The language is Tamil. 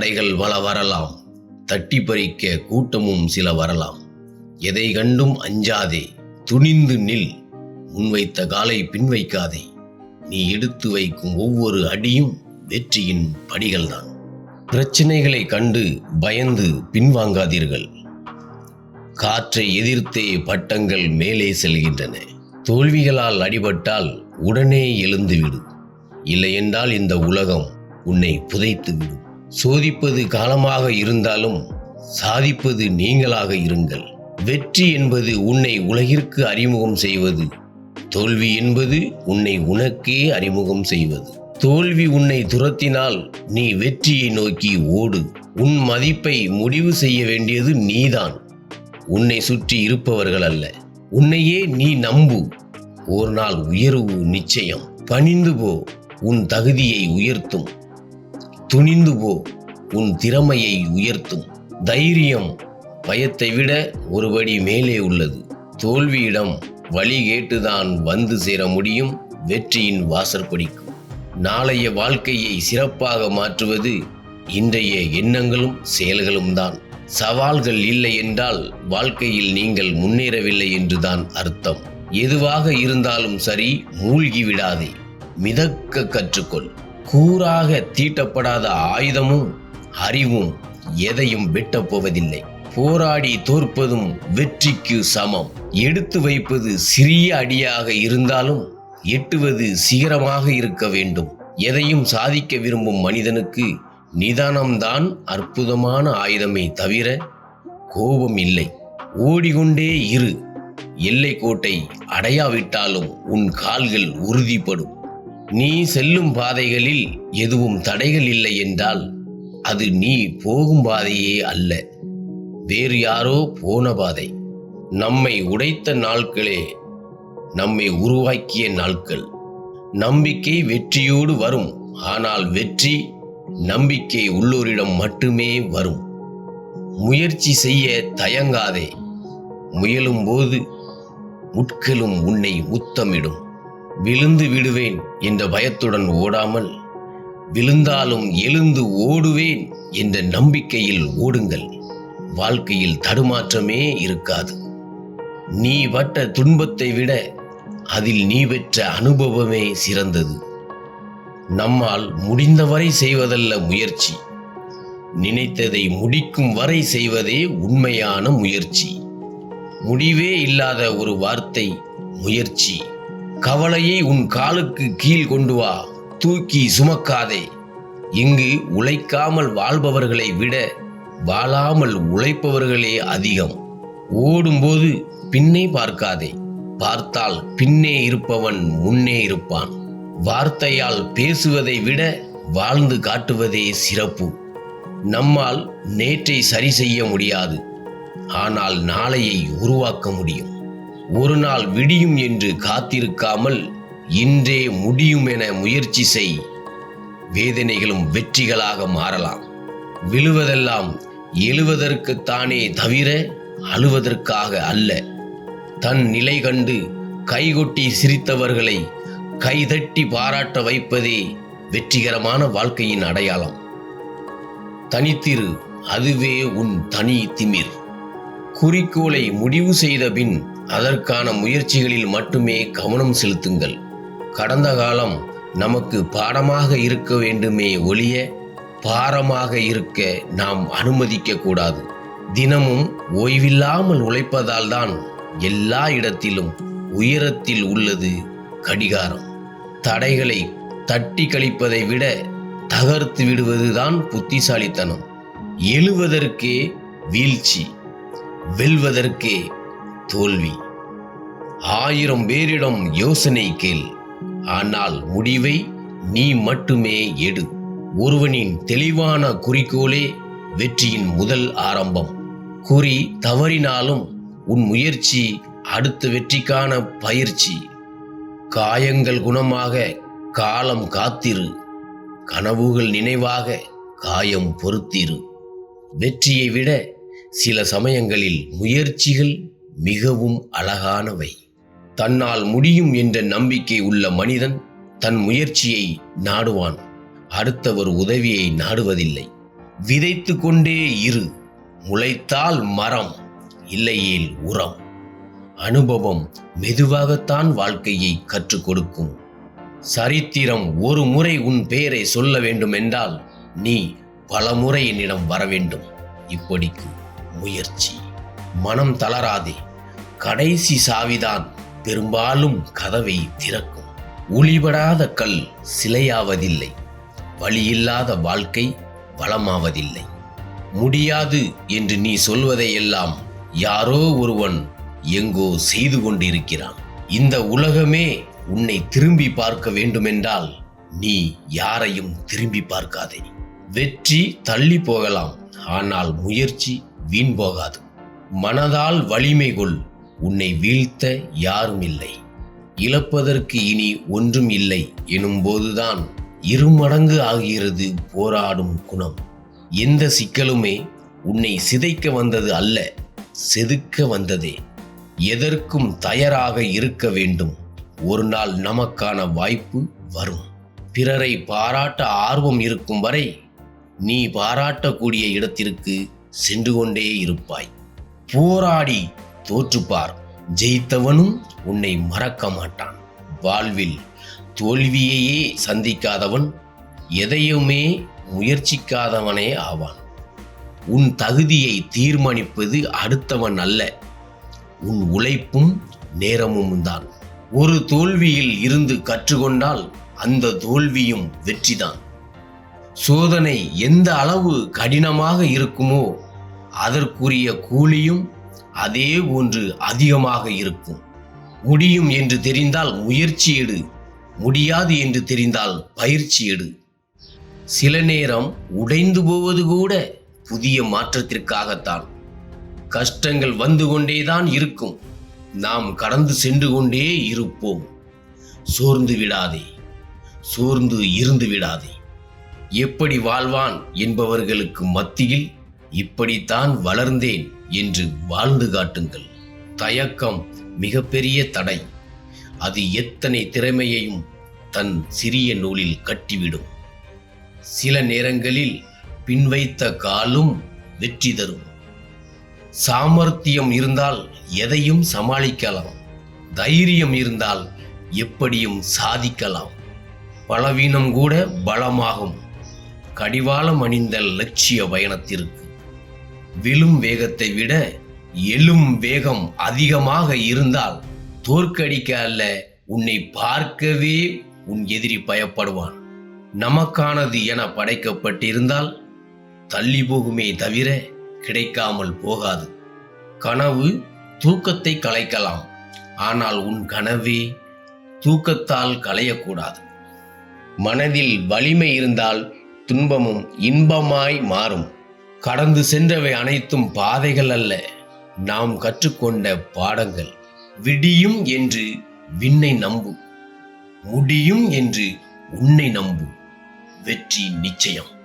தடைகள் பல வரலாம். தட்டி பறிக்க கூட்டமும் சில வரலாம். எதை கண்டும் அஞ்சாதே துணிந்து நில். முன்வைத்த காலை பின் வைக்காதே நீ எடுத்து வைக்கும் ஒவ்வொரு அடியும் வெற்றியின் படிகள்தான். பிரச்சனைகளை கண்டு பயந்து பின்வாங்காதீர்கள். காற்றை எதிர்த்தே பட்டங்கள் மேலே செல்கின்றன. தோல்விகளால் அடிபட்டால் உடனே எழுந்துவிடு. இல்லையென்றால் இந்த உலகம் உன்னை புதைத்துவிடும். சோதிப்பது காலமாக இருந்தாலும் சாதிப்பது நீங்களாக இருங்கள். வெற்றி என்பது உன்னை உலகிற்கு அறிமுகம் செய்வது. தோல்வி என்பது உன்னை உனக்கே அறிமுகம் செய்வது. தோல்வி உன்னை துரத்தினால் நீ வெற்றியை நோக்கி ஓடு. உன் மதிப்பை முடிவு செய்ய வேண்டியது நீதான். உன்னை சுற்றி இருப்பவர்கள் அல்ல. உன்னையே நீ நம்பு. ஒரு நாள் உயர்வு நிச்சயம். பணிந்து போ. உன் தகுதியை உயர்த்தும். துணிந்து போ உன் திறமையை உயர்த்தும். தைரியம் பயத்தை விட ஒருபடி மேலே உள்ளது. தோல்வியிடம் வழி கேட்டுதான் வந்து சேர முடியும் வெற்றியின் வாசற்படிக்கும் நாளைய வாழ்க்கையை சிறப்பாக மாற்றுவது இன்றைய எண்ணங்களும் செயல்களும் தான். சவால்கள் இல்லை என்றால் வாழ்க்கையில் நீங்கள் முன்னேறவில்லை என்றுதான் அர்த்தம். எதுவாக இருந்தாலும் சரி மூழ்கி விடாதே. மிதக்க கற்றுக்கொள். கூறாக தீட்டப்படாத ஆயுதமும் அறிவும் எதையும் வெட்டப் போவதில்லை. போராடி தோற்பதும் வெற்றிக்கு சமம். எடுத்து வைப்பது சிறிய அடியாக இருந்தாலும் எட்டுவது சிகரமாக இருக்க வேண்டும். எதையும் சாதிக்க விரும்பும் மனிதனுக்கு நிதானம்தான் அற்புதமான ஆயுதமே தவிர கோபம் இல்லை. ஓடிக்கொண்டே இரு. எல்லை கோட்டை அடையாவிட்டாலும் உன் கால்கள் உறுதிப்படும். நீ செல்லும் பாதைகளில் எதுவும் தடைகள் இல்லை என்றால் அது நீ போகும் பாதையே அல்ல. வேறு யாரோ போன பாதை. நம்மை உடைத்த நாட்களே நம்மை உருவாக்கிய நாட்கள் நம்பிக்கை வெற்றியோடு வரும் ஆனால் வெற்றி நம்பிக்கை உள்ளோரிடம் மட்டுமே வரும். முயற்சி செய்ய தயங்காதே முயலும்போது முட்களும் உன்னை முத்தமிடும். விழுந்து விடுவேன் என்ற பயத்துடன் ஓடாமல் விழுந்தாலும் எழுந்து ஓடுவேன் என்ற நம்பிக்கையில் ஓடுங்கள். வாழ்க்கையில் தடுமாற்றமே இருக்காது. நீ வட்ட துன்பத்தை விட அதில் நீ பெற்ற அனுபவமே சிறந்தது. நம்மால் முடிந்தவரை செய்வதல்ல முயற்சி. நினைத்ததை முடிக்கும் வரை செய்வதே உண்மையான முயற்சி. முடிவே இல்லாத ஒரு வார்த்தை முயற்சி. கவலையை உன் காலுக்கு கீழ் கொண்டு வா தூக்கி சுமக்காதே. இங்கு உழைக்காமல் வாழ்பவர்களை விட வாழாமல் உழைப்பவர்களே அதிகம். ஓடும்போது பின்னே பார்க்காதே பார்த்தால் பின்னே இருப்பவன் முன்னே இருப்பான். வார்த்தையால் பேசுவதை விட வாழ்ந்து காட்டுவதே சிறப்பு. நம்மால் நேற்றை சரி செய்ய முடியாது ஆனால் நாளையை உருவாக்க முடியும். ஒரு நாள் விடியும் என்று காத்திருக்காமல் இன்றே முடியும் என முயற்சி செய். வேதனைகளும் வெற்றிகளாக மாறலாம். விழுவதெல்லாம் எழுவதற்குத்தானே தவிர அழுவதற்காக அல்ல. தன் நிலை கண்டு கைகொட்டி சிரித்தவர்களை கைதட்டி பாராட்ட வைப்பதே வெற்றிகரமான வாழ்க்கையின் அடையாளம். தனித்திரு அதுவே உன் தனி திமிர். குறிக்கோளை முடிவு செய்த பின் அதற்கான முயற்சிகளில் மட்டுமே கவனம் செலுத்துங்கள். கடந்த காலம் நமக்கு பாடமாக இருக்க வேண்டுமே ஒழிய பாரமாக இருக்க நாம் அனுமதிக்க கூடாது. தினமும் ஓய்வில்லாமல் உழைப்பதால் தான் எல்லா இடத்திலும் உயரத்தில் உள்ளது கடிகாரம். தடைகளை தட்டி கழிப்பதை விட தகர்த்து விடுவதுதான் புத்திசாலித்தனம். எழுவதற்கே வீழ்ச்சி. வெல்வதற்கே தோல்வி. ஆயிரம் பேரிடம் யோசனை கேள். ஆனால் முடிவை நீ மட்டுமே எடு. ஒருவனின் தெளிவான குறிக்கோளே வெற்றியின் முதல் ஆரம்பம். குறி தவறினாலும் உன் முயற்சி அடுத்த வெற்றிக்கான பயிற்சி. காயங்கள் குணமாக காலம் காத்திரு. கனவுகள் நினைவாக காயம் பொறுத்திரு. வெற்றியை விட சில சமயங்களில் முயற்சிகள் மிகவும் அழகானவை. தன்னால் முடியும் என்ற நம்பிக்கை உள்ள மனிதன் தன் முயற்சியை நாடுவான். அடுத்தவர் உதவியை நாடுவதில்லை. விதைத்து கொண்டே இரு. முளைத்தால் மரம் இல்லையேல் உரம். அனுபவம் மெதுவாகத்தான் வாழ்க்கையை கற்றுக் கொடுக்கும். சரித்திரம் ஒரு முறை உன் பெயரை சொல்ல வேண்டும் என்றால் நீ பல முறை என்னிடம் வர வேண்டும். இப்படிக்கு. முயற்சி. மனம் தளராதே. கடைசி சாவிதான் பெரும்பாலும் கதவை திறக்கும். ஒளிபடாத கல் சிலையாவதில்லை. வழியில்லாத வாழ்க்கை வளமாவதில்லை. முடியாது என்று நீ சொல்வதையெல்லாம் யாரோ ஒருவன் எங்கோ செய்து கொண்டிருக்கிறான். இந்த உலகமே உன்னை திரும்பி பார்க்க வேண்டுமென்றால் நீ யாரையும் திரும்பி பார்க்காதே. வெற்றி தள்ளி போகலாம். ஆனால் முயற்சி வீண் போகாது. மனதால் வலிமை கொள். உன்னை வீழ்த்த யாரும் இல்லை. இழப்பதற்கு இனி ஒன்றும் இல்லை எனும்போதுதான் இருமடங்கு ஆகிறது போராடும் குணம். எந்த சிக்கலுமே உன்னை சிதைக்க வந்தது அல்ல செதுக்க வந்ததே. எதற்கும் தயாராக இருக்க வேண்டும். ஒரு நாள் நமக்கான வாய்ப்பு வரும். பிறரை பாராட்ட ஆர்வம் இருக்கும் வரை நீ பாராட்டக்கூடிய இடத்திற்கு சென்று கொண்டே இருப்பாய். போராடி தோற்றுப்பார். ஜெயித்தவனும் உன்னை மறக்க மாட்டான். வாழ்வில் தோல்வியையே சந்திக்காதவன் எதையுமே முயற்சிக்காதவனே ஆவான். உன் தகுதியை தீர்மானிப்பது அடுத்தவன் அல்ல. உன் உழைப்பும் நேரமும் தான் ஒரு தோல்வியில் இருந்து கற்றுக்கொண்டால் அந்த தோல்வியும் வெற்றிதான். சோதனை எந்த அளவு கடினமாக இருக்குமோ அதற்குரிய கூலியும் அதே ஒன்று அதிகமாக இருக்கும். முடியும் என்று தெரிந்தால் முயற்சி எடு முடியாது என்று தெரிந்தால் பயிற்சி எடு. சில நேரம் உடைந்து போவது கூட புதிய மாற்றத்திற்காகத்தான். கஷ்டங்கள் வந்து கொண்டேதான் இருக்கும். நாம் கடந்து சென்று கொண்டே இருப்போம். சோர்ந்து விடாதே சோர்ந்து இருந்து விடாதே. எப்படி வாழ்வான் என்பவர்களுக்கு மத்தியில் இப்படித்தான் வளர்ந்தேன் என்று வாழ்ந்து காட்டுங்கள். தயக்கம் மிகப்பெரிய தடை. அது எத்தனை திறமையையும் தன் சிறிய நூலில் கட்டிவிடும். சில நேரங்களில் பின்வைத்த காலும் வெற்றி தரும். சாமர்த்தியம் இருந்தால் எதையும் சமாளிக்கலாம். தைரியம் இருந்தால் எப்படியும் சாதிக்கலாம். பலவீனம் கூட பலமாகும். கடிவாளம் அணிந்த லட்சிய பயணத்திற்கு. விழும் வேகத்தை விட எழும் வேகம் அதிகமாக இருந்தால் தோற்கடிக்க அல்ல உன்னை பார்க்கவே உன் எதிரி பயப்படுவான். நமக்கானது என படைக்கப்பட்டிருந்தால் தள்ளி போகுமே தவிர கிடைக்காமல் போகாது. கனவு தூக்கத்தை கலைக்கலாம் ஆனால் உன் கனவே தூக்கத்தால் களையக்கூடாது. மனதில் வலிமை இருந்தால் துன்பமும் இன்பமாய் மாறும். கடந்து சென்றவை அனைத்தும் பாதைகள் அல்ல. நாம் கற்றுக்கொண்ட பாடங்கள் விடியும் என்று விண்ணை நம்பு முடியும் என்று உன்னை நம்பு வெற்றி நிச்சயம்.